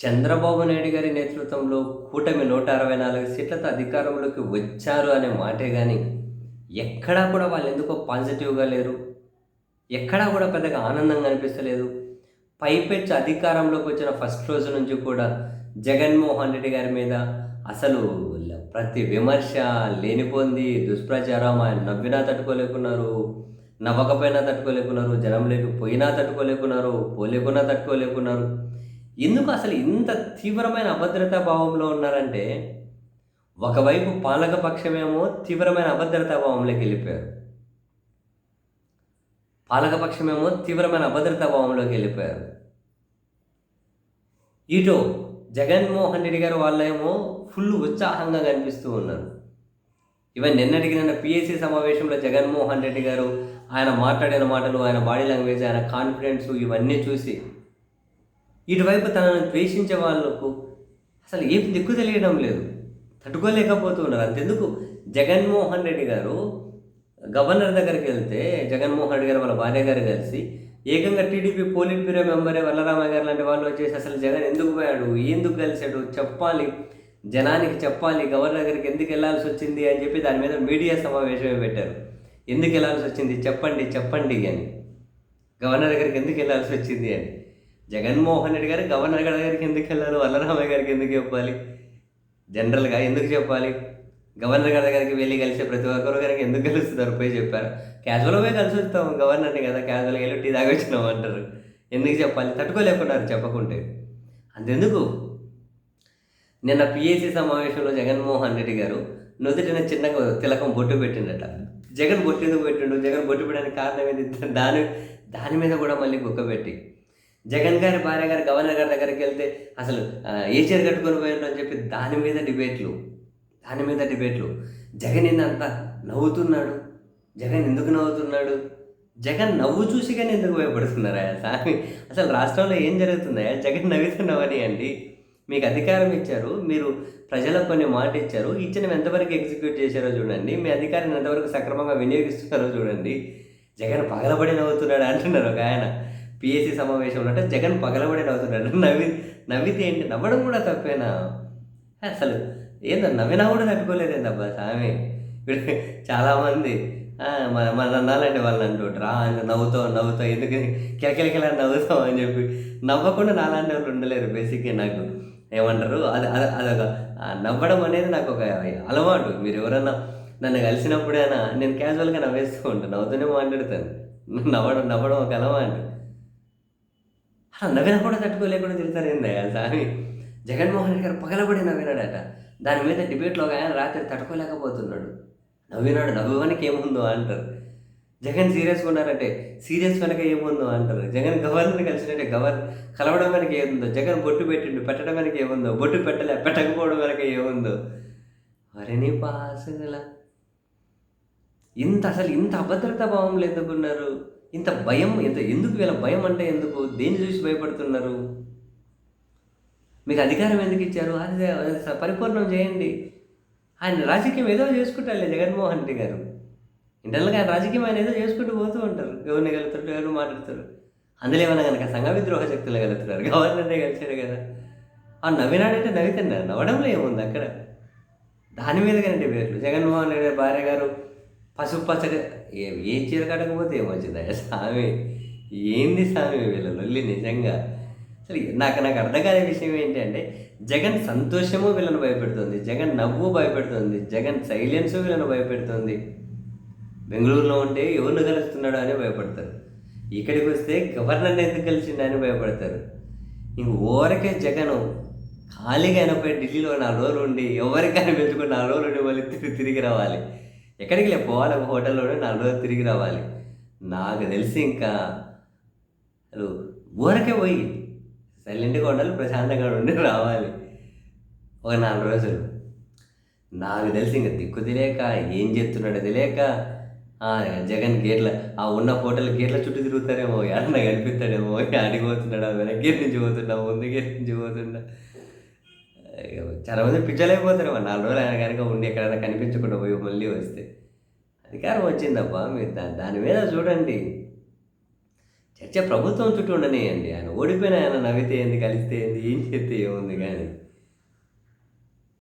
చంద్రబాబు నాయుడు గారి నేతృత్వంలో కూటమి నూట అరవై నాలుగు సీట్లతో అధికారంలోకి వచ్చారు అనే మాటే కానీ ఎక్కడా కూడా వాళ్ళు ఎందుకో పాజిటివ్గా లేరు. ఎక్కడా కూడా పెద్దగా ఆనందంగా అనిపిస్తలేదు. పైపెచ్చు అధికారంలోకి వచ్చిన ఫస్ట్ రోజు నుంచి కూడా జగన్మోహన్ రెడ్డి గారి మీద అసలు ప్రతి విమర్శ లేనిపోంది దుష్ప్రచారం ఆయన నవ్వినా తట్టుకోలేకున్నారు నవ్వకపోయినా తట్టుకోలేకున్నారు జనం లేకపోయినా తట్టుకోలేకున్నారు పోలేకున్నా తట్టుకోలేకున్నారు. ఎందుకు అసలు ఇంత తీవ్రమైన అభద్రతా భావంలో ఉన్నారంటే ఒకవైపు పాలక పక్షమేమో తీవ్రమైన అభద్రతా భావంలోకి వెళ్ళిపోయారు. పాలకపక్షమేమో తీవ్రమైన అభద్రతా భావంలోకి వెళ్ళిపోయారు. ఇటు జగన్మోహన్ రెడ్డి గారు వాళ్ళేమో ఫుల్ ఉత్సాహంగా కనిపిస్తూ ఉన్నారు. ఈవెన్ నిన్నటికి నిన్న పిఎస్సి సమావేశంలో జగన్మోహన్ రెడ్డి గారు ఆయన మాట్లాడిన మాటలు ఆయన బాడీ లాంగ్వేజ్ ఆయన కాన్ఫిడెన్స్ ఇవన్నీ చూసి ఇటువైపు తనను ద్వేషించే వాళ్ళకు అసలు ఏం దిక్కు తెలియడం లేదు. తట్టుకోలేకపోతున్నారు. అంతెందుకు? జగన్మోహన్ రెడ్డి గారు గవర్నర్ దగ్గరికి వెళ్తే జగన్మోహన్ రెడ్డి గారు వాళ్ళ భార్య గారు కలిసి ఏకంగా టీడీపీ పోలిట్ బ్యూరో మెంబరే వల్లరామయ్య గారు లాంటి వాళ్ళు వచ్చేసి అసలు జగన్ ఎందుకు పోయాడు? ఎందుకు కలిశాడు చెప్పాలి. జనానికి చెప్పాలి. గవర్నర్ దగ్గరికి ఎందుకు వెళ్ళాల్సి వచ్చింది అని చెప్పి దాని మీద మీడియా సమావేశమే పెట్టారు. ఎందుకు వెళ్ళాల్సి వచ్చింది? చెప్పండి చెప్పండి అని. గవర్నర్ దగ్గరికి ఎందుకు వెళ్ళాల్సి వచ్చింది అని. జగన్మోహన్ రెడ్డి గారు గవర్నర్ గారి దగ్గరికి ఎందుకు వెళ్ళాలి వల్లరామయ్య గారికి ఎందుకు చెప్పాలి? జనరల్గా ఎందుకు చెప్పాలి? గవర్నర్ గారి దగ్గరికి వెళ్ళి కలిసే ప్రతి ఒక్కరు గారికి ఎందుకు కలుస్తున్నారు పోయి చెప్పారు. క్యాజువల్గా పోయి కలిసి వస్తాం. గవర్నర్ని కదా క్యాజువల్గా వెళ్ళి టీ తాగి వచ్చినాం అంటారు. ఎందుకు చెప్పాలి? తట్టుకోలేకున్నారు చెప్పకుంటే. అంతెందుకు? నిన్న పిఏసీ సమావేశంలో జగన్మోహన్ రెడ్డి గారు నుదుటిన చిన్నగా తిలకం బొట్టు పెట్టిండట. జగన్ బొట్టు ఎందుకు పెట్టిండు? జగన్ బొట్టు పెట్టడానికి కారణం ఏంది? దాని దాని మీద కూడా మళ్ళీ కుక్క పెట్టి. జగన్ గారి భార్య గారు గవర్నర్ గారి దగ్గరికి వెళ్తే అసలు ఏ చీర కట్టుకొని పోయారు అని చెప్పి దాని మీద డిబేట్లు దాని మీద డిబేట్లు. జగన్ ఏందంత నవ్వుతున్నాడు. జగన్ ఎందుకు నవ్వుతున్నాడు? జగన్ నవ్వు చూసి కానీ ఎందుకు భయపడుతున్నారా స్వామి అసలు రాష్ట్రంలో ఏం జరుగుతుందా? జగన్ నవ్వుతున్నావని అండి. మీకు అధికారం ఇచ్చారు మీరు ప్రజలకు కొన్ని మాట ఇచ్చారు ఇచ్చిన ఎంతవరకు ఎగ్జిక్యూట్ చేశారో చూడండి మీ అధికారాన్ని ఎంతవరకు సక్రమంగా వినియోగిస్తున్నారో చూడండి. జగన్ పగలబడి నవ్వుతున్నాడు అంటున్నారు ఒక ఆయన. పిఎస్సి సమావేశంలో అంటే జగన్ పగలబడి నవ్వుతున్నాడు నవ్వి నవ్వితే ఏంటి? నవ్వడం కూడా తప్పేనా? అసలు ఏందో నవ్వినా కూడా తట్టుకోలేదేందబ్బా స్వామి. ఇప్పుడు చాలామంది మన మన అన్నాలంటే వాళ్ళని అంటుంటారు. "ఆ, నవ్వుతావు నవ్వుతావు. ఎందుకు? కిలకిలకిల నవ్వుతావు అని చెప్పి. నవ్వకుండా నాలాంటి వాళ్ళు ఉండలేరు బేసిక్గా నాకు. ఏమంటారు? అది అది అదొక నవ్వడం అనేది నాకు ఒక అలవాటు. మీరు ఎవరన్నా నన్ను కలిసినప్పుడైనా నేను క్యాజువల్గా నవ్వేస్తూ ఉంటాను. నవ్వుతూనే మాట్లాడతాను. నవ్వడం నవ్వడం ఒక అలవాటు. అలా నవ్వినా కూడా తట్టుకోలేకుండా తిరుగుతారు వెళ్తా అని జగన్మోహన్ రెడ్డి గారు పగలబడి నవ్వినాడట. దాని మీద డిబేట్లో ఒక ఆయన రాత్రి తట్టుకోలేకపోతున్నాడు. నవ్వినాడు నవ్వడానికి ఏముందో అంటారు. జగన్ సీరియస్గా ఉన్నారంటే సీరియస్ వెనక ఏముందో అంటారు. జగన్ గవర్నర్ కలిసినట్టే గవర్నర్ కలవడం వెనక ఏముందో జగన్ బొట్టు పెట్టిండు పెట్టడం వెనక ఏముందో బొట్టు పెట్టలే పెట్టకపోవడం వెనక ఏముందో. అరేని పాసగల ఇంత అసలు ఇంత అభద్రతా భావంలో ఎందుకున్నారు? ఇంత భయం ఇంత ఎందుకు వీళ్ళ భయం అంటే ఎందుకు? దేన్ని చూసి భయపడుతున్నారు? మీకు అధికారం ఎందుకు ఇచ్చారు? అది స- పరిపూర్ణం చేయండి. ఆయన రాజకీయం ఏదో చేసుకుంటారులే జగన్మోహన్ రెడ్డి గారు. ఇంటర్నల్గా ఆయన రాజకీయం ఆయన ఏదో చేసుకుంటూ పోతూ ఉంటారు. ఎవరిని కలుగుతారు ఎవరు మాట్లాడతారు. అందులో ఏమైనా కనుక సంఘ విద్రోహ శక్తులు కలుగుతున్నారు గవర్నర్నే కలిసారు కదా. ఆ నవ్వినాడంటే నవ్వుతున్నారు నవ్వడంలో ఏముంది అక్కడ? దాని మీద కంటే పేర్లు జగన్మోహన్ రెడ్డి భార్య గారు పసుపు పచ్చగా ఏ చీర కట్టకపోతే ఏమొచ్చిందా? స్వామి ఏంది స్వామి వీళ్ళ లొల్లి నిజంగా? అసలు నాకు నాకు అర్థం కాని విషయం ఏంటంటే జగన్ సంతోషము వీళ్ళని భయపెడుతుంది జగన్ నవ్వు భయపెడుతుంది జగన్ సైలెన్స్ వీళ్ళని భయపెడుతుంది. బెంగళూరులో ఉంటే ఎవరిని కలుస్తున్నాడు అని భయపడతారు. ఇక్కడికి వస్తే గవర్నర్ని ఎందుకు కలిసిండు అని భయపడతారు. ఇంక ఓరకే జగను ఖాళీగా అయినప్పుడు ఢిల్లీలో నాలుగు రోజులు ఉండి ఎవరికైనా పెంచుకుని నాలుగు రోజులు ఉండి మళ్ళీ తిరిగి తిరిగి రావాలి. ఎక్కడికి లే పోవాలి ఒక హోటల్లోనే నాలుగు రోజులు తిరిగి రావాలి. నాకు తెలిసి ఇంకా అసలు ఊరకే పోయి సైలెంట్గా ఉండాలి ప్రశాంతంగా ఉండి రావాలి. ఒక నాలుగు రోజులు. నాకు తెలిసి ఇంకా దిక్కు తెలియక ఏం చేస్తున్నాడో తెలియక జగన్ గేట్ల ఆ ఉన్న హోటల్ గేట్ల చుట్టూ తిరుగుతారేమో ఎడన కనిపిస్తాడేమో ఆడికి పోతున్నాడా వెనక గేట్ నుంచి పోతున్నా ముందు గేట్ నుంచి పోతున్నా చాలా మంది పిచ్చలైపోతారు మరి నాలుగు రోజులు ఆయన కనుక ఉండి ఎక్కడైనా కనిపించకుండా పోయి మళ్ళీ వస్తే. అధికారం వచ్చిందబ్బా మీరు దా దాని మీద చూడండి. చర్చ ప్రభుత్వం చుట్టూ ఉండనేయండి. ఆయన ఓడిపోయిన ఆయన నవ్వితే ఏంది కలిస్తే ఏంది ఏం చేస్తే ఏముంది కానీ.